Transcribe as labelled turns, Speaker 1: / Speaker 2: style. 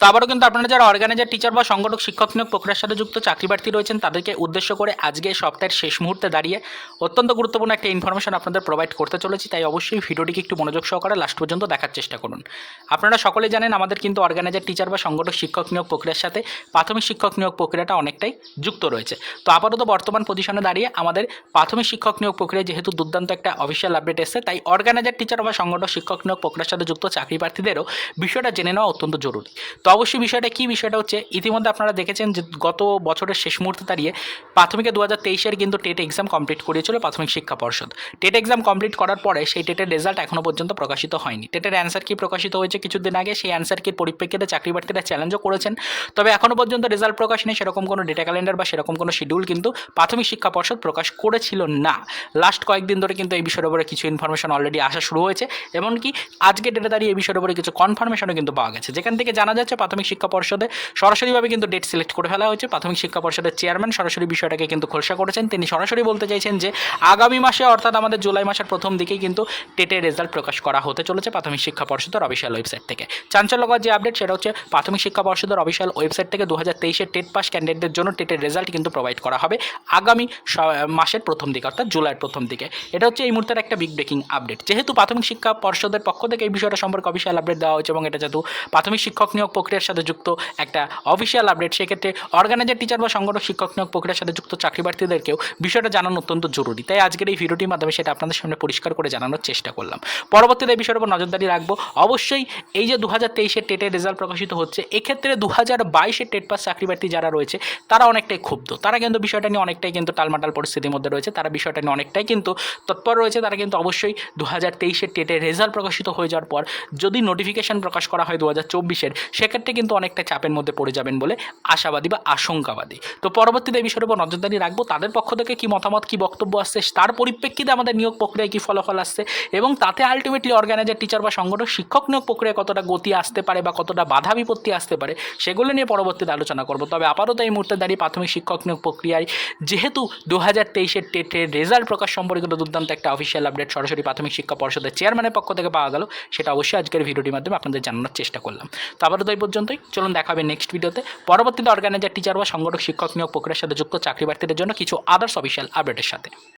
Speaker 1: তো আবারও কিন্তু আপনারা যারা অর্গানাইজার টিচার বা সংগঠক, শিক্ষক নিয়োগ প্রক্রিয়ার সাথে যুক্ত চাকরি প্রার্থী রয়েছেন, তাদেরকে উদ্দেশ্য করে আজকে সপ্তাহের শেষ মুহূর্তে দাঁড়িয়ে অত্যন্ত গুরুত্বপূর্ণ একটা ইনফরমেশন আপনাদের প্রোভাইড করতে চলেছি। তাই অবশ্যই ভিডিওটিকে একটু মনোযোগ সহকারে লাস্ট পর্যন্ত দেখার চেষ্টা করুন। আপনারা সকলে জানেন, আমাদের কিন্তু অর্গানাইজার টিচার বা সংগঠক, শিক্ষক নিয়োগ প্রক্রিয়ার সাথে প্রাথমিক শিক্ষক নিয়োগ প্রক্রিয়াটা অনেকটাই যুক্ত রয়েছে। তো আপাতত বর্তমান পজিশনে দাঁড়িয়ে আমাদের প্রাথমিক শিক্ষক নিয়োগ প্রক্রিয়া যেহেতু দুর্দান্ত একটা অফিসিয়াল আপডেট এসেছে, তাই অর্গানাইজার টিচার বা সংগঠক, শিক্ষক নিয়োগ প্রক্রিয়ার সাথে যুক্ত চাকরি প্রার্থীদেরও বিষয়টা জেনে নেওয়া অত্যন্ত জরুরি। তো অবশ্যই বিষয়টা কী? বিষয়টা হচ্ছে ইতিমধ্যে আপনারা দেখেছেন যে গত বছরের শেষ মুহূর্তে দাঁড়িয়ে প্রাথমিকে দু হাজার তেইশের কিন্তু টেট এক্সাম কমপ্লিট করিয়েছিল প্রাথমিক শিক্ষা পর্ষদ। টেট এক্সাম কমপ্লিট করার পরে সেই টেটের রেজাল্ট এখনও পর্যন্ত প্রকাশিত হয়নি। টেটের অ্যান্সার কি প্রকাশিত হয়েছে কিছুদিন আগে, সেই অ্যান্সার কির পরিপ্রেক্ষিতে চাকরি প্রার্থীরা চ্যালেঞ্জও করেছেন। তবে এখনও পর্যন্ত রেজাল্ট প্রকাশ নেই, সেরকম কোনো ডেটা ক্যালেন্ডার বা সেরকম কোনো শিডিউল কিন্তু প্রাথমিক শিক্ষা পর্ষদ প্রকাশ করেছিল না। লাস্ট কয়েকদিন ধরে কিন্তু এই বিষয়ের উপরে কিছু ইনফরমেশন অলরেডি আসা শুরু হয়েছে। এমনকি আজকে ডেটে দাঁড়িয়ে এই বিষয়ের উপরে কিছু কনফার্মেশনও কিন্তু পাওয়া গেছে। যেখান থেকে জানা যাচ্ছে প্রাথমিক শিক্ষা পর্ষদে সরাসরিভাবে কিন্তু ডেট সিলেক্ট করে ফেলা হয়েছে। প্রাথমিক শিক্ষা পর্ষদের চেয়ারম্যান সরাসরি বিষয়টাকে কিন্তু খোলসা করেছেন। তিনি সরাসরি বলতে চাইছেন যে, আগামী মাসে অর্থাৎ আমাদের জুলাই মাসের প্রথম দিকেই কিন্তু টেটের রেজাল্ট প্রকাশ করা হতে চলেছে প্রাথমিক শিক্ষা পর্ষদের অফিসিয়াল ওয়েবসাইট থেকে। চাঞ্চল্যকর যে আপডেট সেটা হচ্ছে প্রাথমিক শিক্ষা পর্ষদের অফিসিয়াল ওয়েবসাইট থেকে দু হাজার তেইশের টেট পাস ক্যান্ডিডেটদের জন্য টেটের রেজাল্ট কিন্তু প্রোভাইড করা হবে আগামী মাসের প্রথম দিকে, অর্থাৎ জুলাইয়ের প্রথম দিকে। এটা হচ্ছে এই মুহূর্তের একটা বিগ ব্রেকিং আপডেট যেহেতু প্রাথমিক শিক্ষা পর্ষদের পক্ষ থেকে এই বিষয়টা সম্পর্কে অফিসিয়াল আপডেট দেওয়া হয়েছে এবং এটা যেহেতু প্রাথমিক শিক্ষক নিয়োগ প্রক্রিয়ার সাথে যুক্ত একটা অফিসিয়াল আপডেট সেক্ষেত্রে অর্গানাইজার টিচার বা সংগঠক, শিক্ষক নিয়োগ প্রক্রিয়ার সাথে যুক্ত চাকরি প্রার্থীদেরকেও বিষয়টা জানানো অত্যন্ত জরুরি। তাই আজকের এই ভিডিওটির মাধ্যমে সেটা আপনাদের সামনে পরিষ্কার করে জানানোর চেষ্টা করলাম। পরবর্তীতে এই বিষয়ের উপর নজরদারি রাখব। অবশ্যই এই যে দু হাজার তেইশের টেটের রেজাল্ট প্রকাশিত হচ্ছে, এক্ষেত্রে দু হাজার বাইশের টেট পাস চাকরি প্রার্থী যারা রয়েছে, তারা অনেকটাই ক্ষুব্ধ। তারা কিন্তু বিষয়টা নিয়ে অনেকটাই কিন্তু টালমাটাল পরিস্থিতির মধ্যে রয়েছে। তারা বিষয়টা নিয়ে অনেকটাই কিন্তু তৎপর রয়েছে। তারা কিন্তু অবশ্যই দু হাজার তেইশের টেটের রেজাল্ট প্রকাশিত হয়ে যাওয়ার পর যদি নোটিফিকেশন প্রকাশ করা হয় দু হাজার চব্বিশের সেক্ষেত্রে কিন্তু অনেকটা চাপের মধ্যে পড়ে যাবেন বলে আশাবাদী বা আশঙ্কাবাদী। তো পরবর্তীতে এই বিষয়ের উপর নজরদারি রাখব, তাদের পক্ষ থেকে কি মতামত, কি বক্তব্য আসছে, তার পরিপ্রেক্ষিতে আমাদের নিয়োগ প্রক্রিয়ায় কি ফলাফল আসছে এবং তাতে আলটিমেটলি অর্গানাইজার টিচার বা সংগঠন শিক্ষক নিয়োগ প্রক্রিয়ায় কতটা গতি আসতে পারে বা কতটা বাধা বিপত্তি আসতে পারে সেগুলো নিয়ে পরবর্তীতে আলোচনা করব। তবে আপাতত এই মুহূর্তে দাঁড়িয়ে প্রাথমিক শিক্ষক নিয়োগ প্রক্রিয়ায় যেহেতু দু হাজার তেইশের টেটের রেজাল্ট প্রকাশ সম্পর্কিত দুর্দান্ত একটা অফিসিয়াল আপডেট সরাসরি প্রাথমিক শিক্ষা পর্ষদের চেয়ারম্যানের পক্ষ থেকে পাওয়া গেল, সেটা অবশ্যই আজকের ভিডিওটির মাধ্যমে আপনাদের জানানোর চেষ্টা করলাম। তো আপাতত এই পর্যন্তই। চলুন দেখা হবে নেক্সট ভিডিওতে পরবর্তীতে অর্গানাইজার টিচার বা সংগঠক, শিক্ষক নিয়োগ প্রক্রিয়ার সাথে যুক্ত চাকরি প্রার্থীদের জন্য কিছু আদার্স অফিসিয়াল আপডেটের সাথে।